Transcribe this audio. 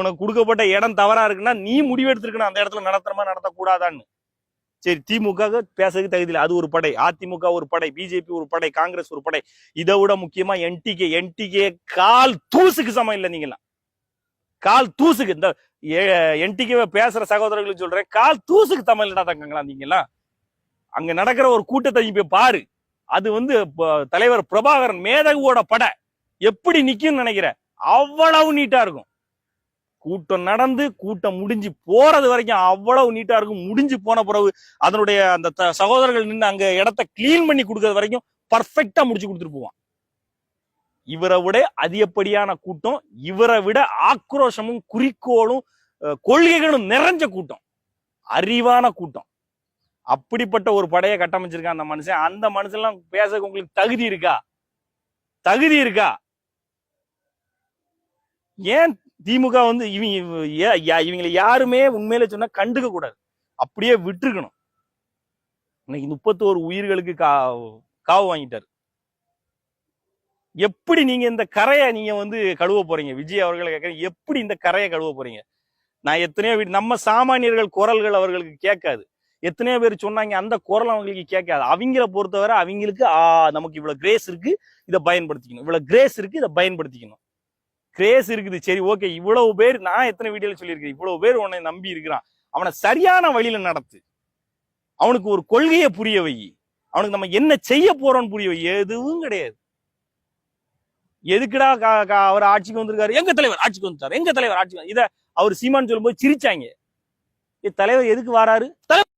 உனக்கு கொடுக்கப்பட்ட இடம் தவறா இருக்குன்னா நீ முடிவெடுத்திருக்கணும் அந்த இடத்துல நடத்துறமா நடத்தக்கூடாதான்னு. சரி திமுக பேசுறதுக்கு தகுதி இல்லை. அது ஒரு படை. அதிமுக ஒரு படை. பிஜேபி ஒரு படை. காங்கிரஸ் ஒரு படை. இதை விட முக்கியமா என்டிகே. என்டிகே கால் தூசுக்கு சமம் இல்லை நீங்களாம் கால் தூசுக்கு. இந்த என்டிகே பேசுற சகோதரர்களுக்கு சொல்றேன். கால் தூசுக்கு தமிழ் தங்கங்களா நீங்களாம் அங்க நடக்கிற ஒரு கூட்டத்தை நீ போய் பாரு. அது வந்து தலைவர் பிரபாகரன் மேதகுவோட படை. எப்படி நிக்கும்னு நினைக்கிற? அவ்வளவு நீட்டா இருக்கும். கூட்டம் நடந்து கூட்டம் முடிஞ்சு போறது வரைக்கும் அவ்வளவு நீட்டா இருக்கும். முடிஞ்சு போன பிறகு அதனுடைய அந்த சகோதரர்கள் நின்று அங்க இடத்த கிளீன் பண்ணி கொடுக்கறது வரைக்கும் பர்ஃபெக்டா முடிச்சு கொடுத்துட்டு போவான். இவரை விட அதிகப்படியான கூட்டம் இவரை விட ஆக்ரோஷமும் குறிக்கோளும் கொள்கைகளும் நிறைஞ்ச கூட்டம். அறிவான கூட்டம். அப்படிப்பட்ட ஒரு படையை கட்டமைச்சிருக்கான் அந்த மனுஷன். அந்த மனுஷன்லாம் பேச உங்களுக்கு தகுதி இருக்கா? தகுதி இருக்கா? ஏன் திமுக வந்து இவங்க ஏ- இவங்களை யாருமே உண்மையில சொன்னா கண்டுக்க கூடாது. அப்படியே விட்டுருக்கணும். இன்னைக்கு முப்பத்தோரு உயிர்களுக்கு கா காவு வாங்கிட்டாரு. எப்படி நீங்க இந்த கரையை நீங்க வந்து கழுவ போறீங்க? விஜய் அவர்களை கேட்கறேன் எப்படி இந்த கரையை கழுவ போறீங்க? நான் எத்தனையோ வீடு நம்ம சாமானியர்கள் குரல்கள் அவர்களுக்கு கேட்காது. எத்தனையோ பேர் சொன்னாங்க அந்த குரல் அவங்களுக்கு கேட்காது. அவங்கள பொறுத்தவரை அவங்களுக்கு ஆ நமக்கு இவ்வளவு கிரேஸ் இருக்கு இதை பயன்படுத்திக்கணும். இவ்வளவு கிரேஸ் இருக்கு இதை பயன்படுத்திக்கணும். கிரேஸ் இருக்குது. சரி ஓகே இவ்வளவு பேர் நான் எத்தனை வீடியோல சொல்லியிருக்கேன்? இவ்வளவு பேர் உன்னை நம்பி இருக்கிறான். அவனை சரியான வழியில நடத்து. அவனுக்கு ஒரு கொள்கையை புரிய வை. அவனுக்கு நம்ம என்ன செய்ய போறோம்னு புரிய வை. எதுவும் கிடையாது. எதுக்குடா கா- அவர் ஆட்சிக்கு வந்திருக்காரு? எங்க தலைவர் ஆட்சிக்கு வந்துட்டாரு? எங்க தலைவர் ஆட்சிக்கு இதை இத அவர் சீமான் சொல்லும்போது சிரிச்சாங்க. தலைவர் எதுக்கு வராரு? தலைவர்